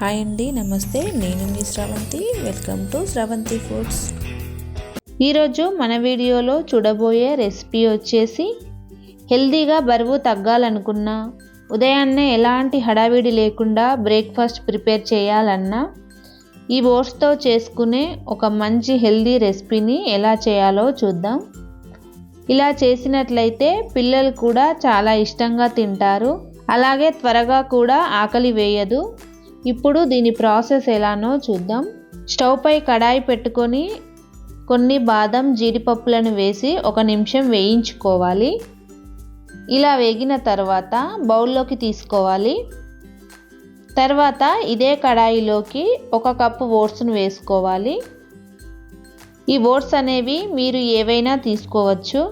Hi అండి నమస్తే. నేను మీ Shravanthi. Welcome to Shravanthi foods ఈరోజు మన వీడియోలో చూడబోయే రెసిపీ వచ్చేసి హెల్తీగా బరువు తగ్గాలనుకున్నా ఉదయాన్నే ఎలాంటి హడావిడి లేకుండా బ్రేక్ఫాస్ట్ ప్రిపేర్ చేయాలన్నా ఈ ఓట్స్తో చేసుకునే ఒక మంచి హెల్తీ రెసిపీని ఎలా చేయాలో చూద్దాం. ఇలా చేసినట్లయితే పిల్లలు కూడా చాలా ఇష్టంగా తింటారు. అలాగే త్వరగా కూడా ఆకలి వేయదు. ఇప్పుడు దీని ప్రాసెస్ ఎలానో చూద్దాం. స్టవ్ పై కడాయి పెట్టుకొని కొన్ని బాదం జీడిపప్పులను వేసి ఒక నిమిషం వేయించుకోవాలి. ఇలా వేగిన తర్వాత బౌల్లోకి తీసుకోవాలి. తర్వాత ఇదే కడాయిలోకి ఒక కప్పు ఓట్స్ను వేసుకోవాలి. ఈ ఓట్స్ అనేవి మీరు ఏవైనా తీసుకోవచ్చు.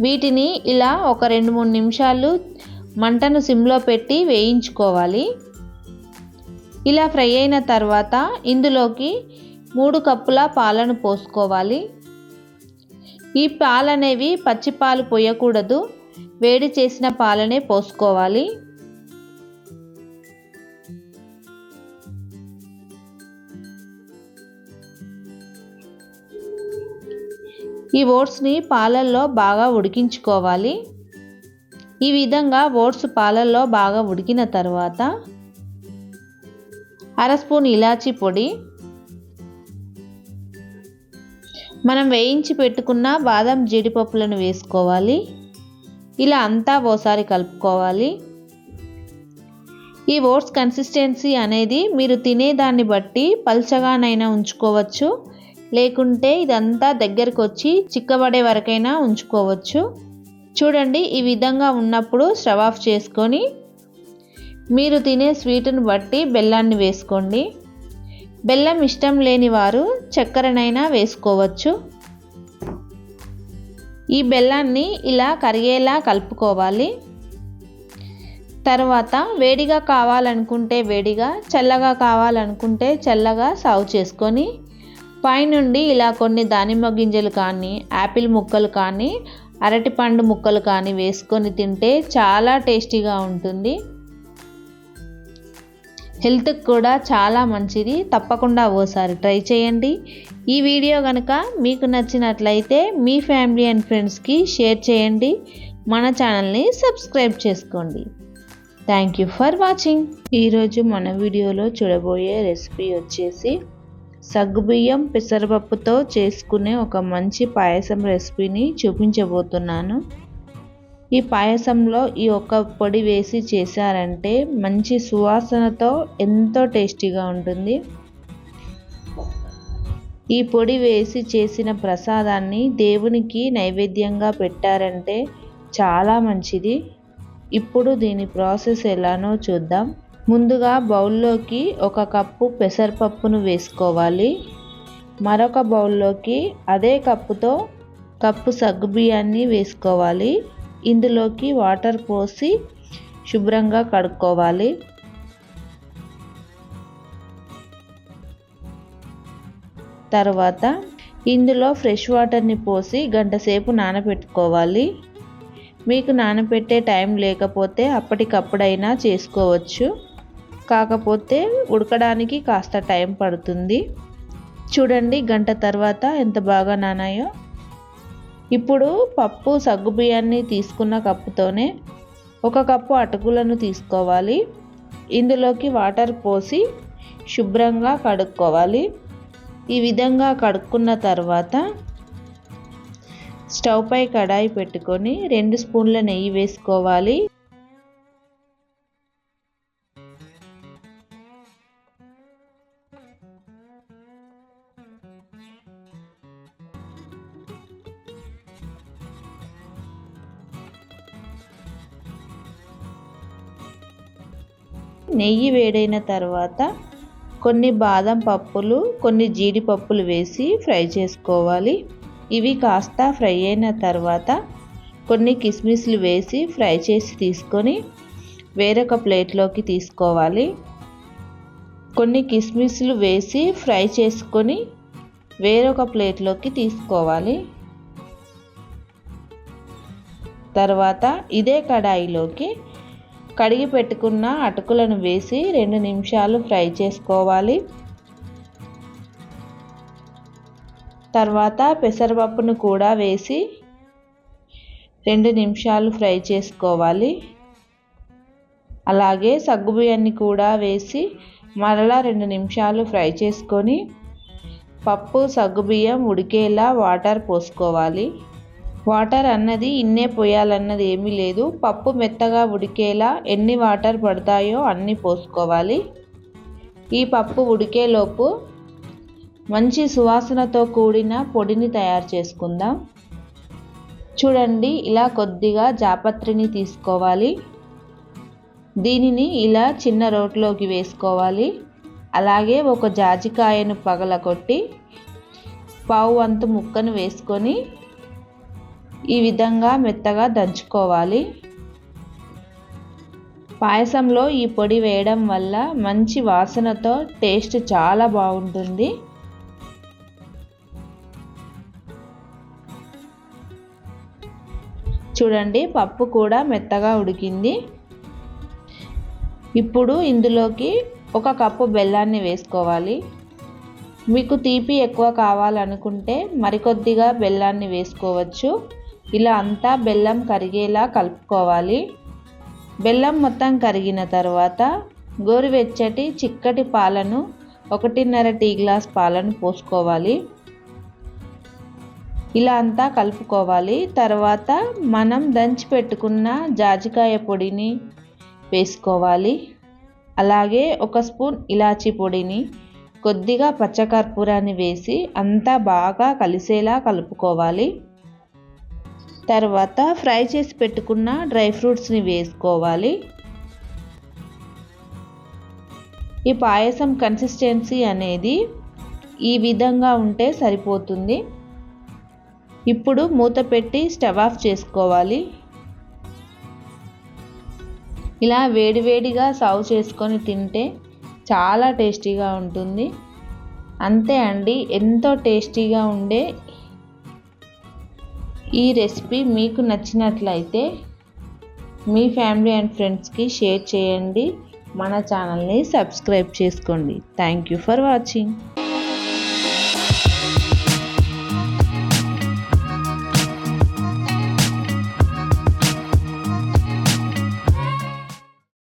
వీటిని ఇలా ఒక రెండు మూడు నిమిషాలు మంటను సిమ్లో పెట్టి వేయించుకోవాలి. ఇలా ఫ్రై అయిన తర్వాత ఇందులోకి మూడు కప్పుల పాలను పోసుకోవాలి. ఈ పాలు అనేవి పచ్చి పాలు పోయకూడదు. వేడి చేసిన పాలనే పోసుకోవాలి. ఈ ఓట్స్ని పాలల్లో బాగా ఉడికించుకోవాలి. ఈ విధంగా ఓట్స్ పాలల్లో బాగా ఉడికిన తర్వాత అర స్పూన్ ఇలాచీ పొడి. మనం వేయించి పెట్టుకున్న బాదం జీడిపప్పులను వేసుకోవాలి. ఇలా అంతా ఓసారి కలుపుకోవాలి. ఈ ఓట్స్ కన్సిస్టెన్సీ అనేది మీరు తినేదాన్ని బట్టి పల్చగానైనా ఉంచుకోవచ్చు. లేకుంటే ఇదంతా దగ్గరకు వచ్చి చిక్కబడే వరకైనా ఉంచుకోవచ్చు. చూడండి ఈ విధంగా ఉన్నప్పుడు స్టవ్ ఆఫ్ చేసుకొని మీరు తినే స్వీటును బట్టి బెల్లాన్ని వేసుకోండి. బెల్లం ఇష్టం లేని వారు చక్కెరనైనా వేసుకోవచ్చు. ఈ బెల్లాన్ని ఇలా కరిగేలా కలుపుకోవాలి. తర్వాత వేడిగా కావాలనుకుంటే వేడిగా చల్లగా కావాలనుకుంటే చల్లగా సాగు చేసుకొని పైనుండి ఇలా కొన్ని దానిమ్మ గింజలు కానీ యాపిల్ ముక్కలు కానీ అరటిపండు ముక్కలు కానీ వేసుకొని తింటే చాలా టేస్టీగా ఉంటుంది. హెల్త్కి కూడా చాలా మంచిది. తప్పకుండా ఓసారి ట్రై చేయండి. ఈ వీడియో కనుక మీకు నచ్చినట్లయితే మీ ఫ్యామిలీ అండ్ ఫ్రెండ్స్కి షేర్ చేయండి. మన ఛానల్ని సబ్స్క్రైబ్ చేసుకోండి. Thank you for watching. ఈరోజు మన వీడియోలో చూడబోయే రెసిపీ వచ్చేసి సగ్గుబియ్యం పెసరపప్పుతో చేసుకునే ఒక మంచి పాయసం రెసిపీని చూపించబోతున్నాను. ఈ పాయసంలో ఈ ఒక్క పొడి వేసి చేశారంటే మంచి సువాసనతో ఎంతో టేస్టీగా ఉంటుంది. ఈ పొడి వేసి చేసిన ప్రసాదాన్ని దేవునికి నైవేద్యంగా పెట్టారంటే చాలా మంచిది. ఇప్పుడు దీని ప్రాసెస్ ఎలానో చూద్దాం. ముందుగా బౌల్లోకి ఒక కప్పు పెసరపప్పును వేసుకోవాలి. మరొక బౌల్లోకి అదే కప్పుతో కప్పు సగ్గుబియ్యాన్ని వేసుకోవాలి. ఇందులోకి వాటర్ పోసి శుభ్రంగా కడుక్కోవాలి. తర్వాత ఇందులో ఫ్రెష్ వాటర్ని పోసి గంట సేపు నానబెట్టుకోవాలి. మీకు నానబెట్టే టైం లేకపోతే అప్పటికప్పుడైనా చేసుకోవచ్చు. కాకపోతే ఉడకడానికి కాస్త టైం పడుతుంది. చూడండి గంట తర్వాత ఎంత బాగా నానాయో. ఇప్పుడు పప్పు సగ్గుబియ్యాన్ని తీసుకున్న కప్పుతోనే ఒక కప్పు అటుకులను తీసుకోవాలి. ఇందులోకి వాటర్ పోసి శుభ్రంగా కడుక్కోవాలి. ఈ విధంగా కడుక్కున్న తర్వాత స్టవ్ పై కడాయి పెట్టుకొని రెండు స్పూన్ల నెయ్యి వేసుకోవాలి. నెయ్యి వేడైన తర్వాత కొన్ని బాదం పప్పులు కొన్ని జీడిపప్పులు వేసి ఫ్రై చేసుకోవాలి. ఇవి కాస్త ఫ్రై అయిన తర్వాత కొన్ని కిస్మిస్లు వేసి ఫ్రై చేసి తీసుకొని వేరొక ప్లేట్లోకి తీసుకోవాలి. కొన్ని కిస్మిస్లు వేసి ఫ్రై చేసుకొని వేరొక ప్లేట్లోకి తీసుకోవాలి. తర్వాత ఇదే కడాయిలోకి కడిగి పెట్టుకున్న అటుకులను వేసి రెండు నిమిషాలు ఫ్రై చేసుకోవాలి. తర్వాత పెసరపప్పును కూడా వేసి రెండు నిమిషాలు ఫ్రై చేసుకోవాలి. అలాగే సగ్గుబియ్యాన్ని కూడా వేసి మరలా రెండు నిమిషాలు ఫ్రై చేసుకొని పప్పు సగ్గుబియ్యం ఉడికేలా వాటర్ పోసుకోవాలి. వాటర్ అన్నది ఇన్నే పోయాలన్నది ఏమీ లేదు. పప్పు మెత్తగా ఉడికేలా ఎన్ని వాటర్ పడతాయో అన్నీ పోసుకోవాలి. ఈ పప్పు ఉడికేలోపు మంచి సువాసనతో కూడిన పొడిని తయారు చేసుకుందాం. చూడండి ఇలా కొద్దిగా జాపత్రిని తీసుకోవాలి. దీనిని ఇలా చిన్న రోట్లోకి వేసుకోవాలి. అలాగే ఒక జాజికాయను పగలకొట్టి పావు వంతు ముక్కను వేసుకొని ఈ విధంగా మెత్తగా దంచుకోవాలి. పాయసంలో ఈ పొడి వేయడం వల్ల మంచి వాసనతో టేస్ట్ చాలా బాగుంటుంది. చూడండి పప్పు కూడా మెత్తగా ఉడికింది. ఇప్పుడు ఇందులోకి ఒక కప్పు బెల్లాన్ని వేసుకోవాలి. మీకు తీపి ఎక్కువ కావాలనుకుంటే మరికొద్దిగా బెల్లాన్ని వేసుకోవచ్చు. ఇలా అంతా బెల్లం కరిగేలా కలుపుకోవాలి. బెల్లం మొత్తం కరిగిన తర్వాత గోరువెచ్చటి చిక్కటి పాలను ఒకటిన్నర టీ గ్లాస్ పాలను పోసుకోవాలి. ఇలా అంతా కలుపుకోవాలి. తర్వాత మనం దంచి పెట్టుకున్న జాజికాయ పొడిని వేసుకోవాలి. అలాగే ఒక స్పూన్ ఇలాచీ పొడిని కొద్దిగా పచ్చకర్పూరాన్ని వేసి అంతా బాగా కలిసేలా కలుపుకోవాలి. తర్వాత ఫ్రై చేసి పెట్టుకున్న డ్రై ఫ్రూట్స్ని వేసుకోవాలి. ఈ పాయసం కన్సిస్టెన్సీ అనేది ఈ విధంగా ఉంటే సరిపోతుంది. ఇప్పుడు మూత పెట్టి స్టవ్ ఆఫ్ చేసుకోవాలి. ఇలా వేడివేడిగా సర్వ్ చేసుకొని తింటే చాలా టేస్టీగా ఉంటుంది. అంతే అండి ఎంతో టేస్టీగా ఉండే ఈ రెసిపీ మీకు నచ్చినట్లయితే మీ ఫ్యామిలీ అండ్ ఫ్రెండ్స్కి షేర్ చేయండి. మన ఛానల్ని సబ్స్క్రైబ్ చేసుకోండి. Thank you for watching.